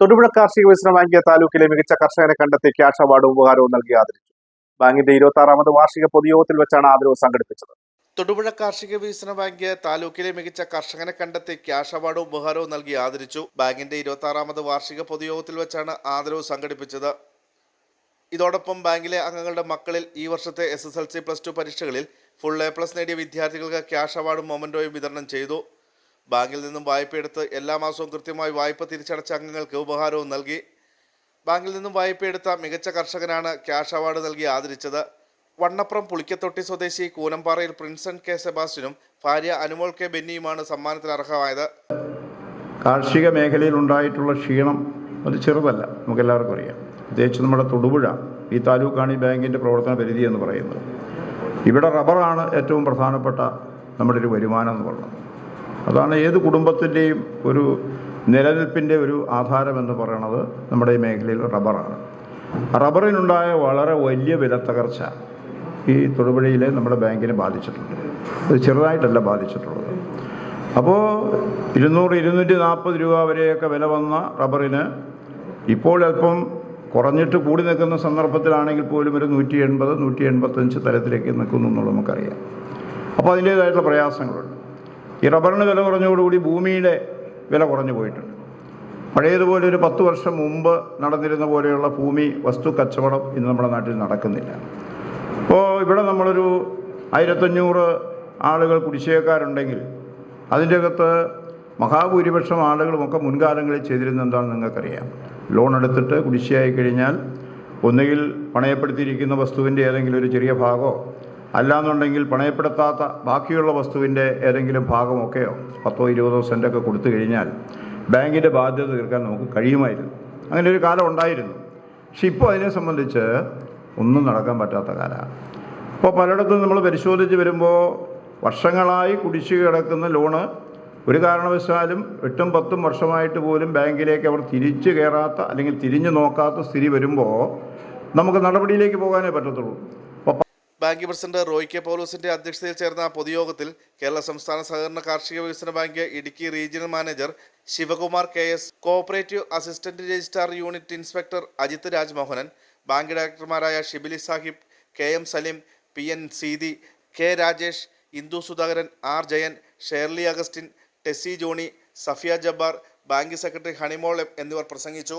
തൊടുപുഴ കാർഷിക വികസന ബാങ്ക് താലൂക്കിലെ മികച്ച കർഷകനെ കണ്ടെത്തി ക്യാഷ് അവാർഡും ഉപഹാരവും നൽകി ആദരിച്ചു. ബാങ്കിന്റെ ഇരുപത്തി ആറാമത് വാർഷിക പൊതുയോഗത്തിൽ വെച്ചാണ് ആദരവ് സംഘടിപ്പിച്ചത്. തൊടുപുഴ കാർഷിക വികസന ബാങ്ക് താലൂക്കിലെ മികച്ച കർഷകനെ കണ്ടെത്തി ക്യാഷ് അവാർഡും ഉപഹാരവും നൽകി ആദരിച്ചു. ബാങ്കിന്റെ ഇരുപത്തി ആറാമത് വാർഷിക പൊതുയോഗത്തിൽ വെച്ചാണ് ആദരവ് സംഘടിപ്പിച്ചത്. ഇതോടൊപ്പം ബാങ്കിലെ അംഗങ്ങളുടെ മക്കളിൽ ഈ വർഷത്തെ S S L C plus two പരീക്ഷകളിൽ ഫുൾ എ പ്ലസ് നേടിയ വിദ്യാർത്ഥികൾക്ക് ക്യാഷ് അവാർഡും മൊമന്റോയും വിതരണം ചെയ്തു. ബാങ്കിൽ നിന്നും വായ്പയെടുത്ത് എല്ലാ മാസവും കൃത്യമായി വായ്പ തിരിച്ചടച്ച അംഗങ്ങൾക്ക് ഉപഹാരവും നൽകി. ബാങ്കിൽ നിന്നും വായ്പയെടുത്ത മികച്ച കർഷകനാണ് ക്യാഷ് അവാർഡ് നൽകി ആദരിച്ചത്. വണ്ണപ്പുറം പുളിക്കത്തൊട്ടി സ്വദേശി കൂനമ്പാറയിൽ പ്രിൻസൺ കെ സെബാസ്റ്റിനും ഭാര്യ അനുമോൾ കെ ബെന്നിയുമാണ് സമ്മാനത്തിന് അർഹമായത്. കാർഷിക മേഖലയിൽ ഉണ്ടായിട്ടുള്ള ക്ഷീണം അത് ചെറുതല്ല. നമുക്കെല്ലാവർക്കും അറിയാം. പ്രത്യേകിച്ച് നമ്മുടെ തൊടുപുഴ ഈ താലൂക്കാണ് ബാങ്കിന്റെ പ്രവർത്തന പരിധി എന്ന് പറയുന്നത്. ഇവിടെ റബ്ബറാണ് ഏറ്റവും പ്രധാനപ്പെട്ട നമ്മുടെ ഒരു വരുമാനം എന്ന് പറയുന്നത്. അതാണ് ഏത് കുടുംബത്തിന്റെയും ഒരു നിലനിൽപ്പിന്റെ ഒരു ആധാരമെന്ന് പറയുന്നത് നമ്മുടെ ഈ മേഖലയിൽ റബ്ബറാണ്. റബ്ബറിനുണ്ടായ വളരെ വലിയ വിലത്തകർച്ച ഈ തൊടുപുഴയിലെ നമ്മുടെ ബാങ്കിനെ ബാധിച്ചിട്ടുണ്ട്. അത് ചെറുതായിട്ടല്ല ബാധിച്ചിട്ടുള്ളത്. അപ്പോൾ ഇരുന്നൂറ് ഇരുന്നൂറ്റി നാൽപ്പത് രൂപ വരെയൊക്കെ വില വന്ന റബ്ബറിന് ഇപ്പോൾ അല്പം കുറഞ്ഞിട്ട് കൂടി നിൽക്കുന്ന സന്ദർഭത്തിലാണെങ്കിൽ പോലും ഒരു നൂറ്റി എൺപത് നൂറ്റി എൺപത്തഞ്ച് തരത്തിലേക്ക് നിൽക്കുന്നു എന്നുള്ളത് നമുക്കറിയാം. അപ്പോൾ അതിന്റേതായിട്ടുള്ള പ്രയാസങ്ങളുണ്ട്. ഈ റബ്ബറിന് വില കുറഞ്ഞതോടുകൂടി ഭൂമിയുടെ വില കുറഞ്ഞു പോയിട്ടുണ്ട്. പഴയതുപോലെ ഒരു പത്ത് വർഷം മുമ്പ് നടന്നിരുന്ന പോലെയുള്ള ഭൂമി വസ്തു കച്ചവടം ഇന്ന് നമ്മുടെ നാട്ടിൽ നടക്കുന്നില്ല. അപ്പോൾ ഇവിടെ നമ്മളൊരു ആയിരത്തഞ്ഞൂറ് ആളുകൾ കുടിശ്ശേക്കാരുണ്ടെങ്കിൽ അതിന്റെ അകത്ത് മഹാഭൂരിപക്ഷം ആളുകളുമൊക്കെ മുൻകാലങ്ങളിൽ ചെയ്തിരുന്ന എന്താണെന്ന് നിങ്ങൾക്കറിയാം. ലോൺ എടുത്തിട്ട് കുടിശ്ശിയായി കഴിഞ്ഞാൽ ഒന്നുകിൽ പണയപ്പെടുത്തിയിരിക്കുന്ന വസ്തുവിന്റെ ഏതെങ്കിലും ഒരു ചെറിയ ഭാഗമോ അല്ലാന്നുണ്ടെങ്കിൽ പണയപ്പെടുത്താത്ത ബാക്കിയുള്ള വസ്തുവിന്റെ ഏതെങ്കിലും ഭാഗമൊക്കെയോ പത്തോ ഇരുപതോ സെന്റൊക്കെ കൊടുത്തു കഴിഞ്ഞാൽ ബാങ്കിന്റെ ബാധ്യത തീർക്കാൻ നമുക്ക് കഴിയുമായിരുന്നു. അങ്ങനെ ഒരു കാലം ഉണ്ടായിരുന്നു. പക്ഷെ ഇപ്പോൾ അതിനെ സംബന്ധിച്ച് ഒന്നും നടക്കാൻ പറ്റാത്ത കാലമാണ്. ഇപ്പോൾ പലയിടത്തും നമ്മൾ പരിശോധിച്ച് വരുമ്പോൾ വർഷങ്ങളായി കുടിശ്ശിക കിടക്കുന്ന ലോണ് ഒരു കാരണവശാലും എട്ടും പത്തും വർഷമായിട്ട് പോലും ബാങ്കിലേക്ക് അവർ തിരിച്ചു കയറാത്ത അല്ലെങ്കിൽ തിരിഞ്ഞു നോക്കാത്ത സ്ഥിതി വരുമ്പോൾ നമുക്ക് നടപടിയിലേക്ക് പോകാനേ പറ്റത്തുള്ളൂ. ബാങ്ക് പ്രസിഡന്റ് റോയ് കെ പൗലോസിന്റെ അധ്യക്ഷതയിൽ ചേർന്ന പൊതുയോഗത്തിൽ കേരള സംസ്ഥാന സഹകരണ കാർഷിക വികസന bank Idukki regional manager Sivakumar K S cooperative assistant registrar unit inspector Ajith Rajmohanan bank ഡയറക്ടർമാരായ Shibili Sahib K M Saleem P N Seethi K Rajesh Indu Sudhakaran R Jayan Shirley Augustine Tessy Johny Safiya Jabbar bank secretary Honeymol എന്നിവർ പ്രസംഗിച്ചു.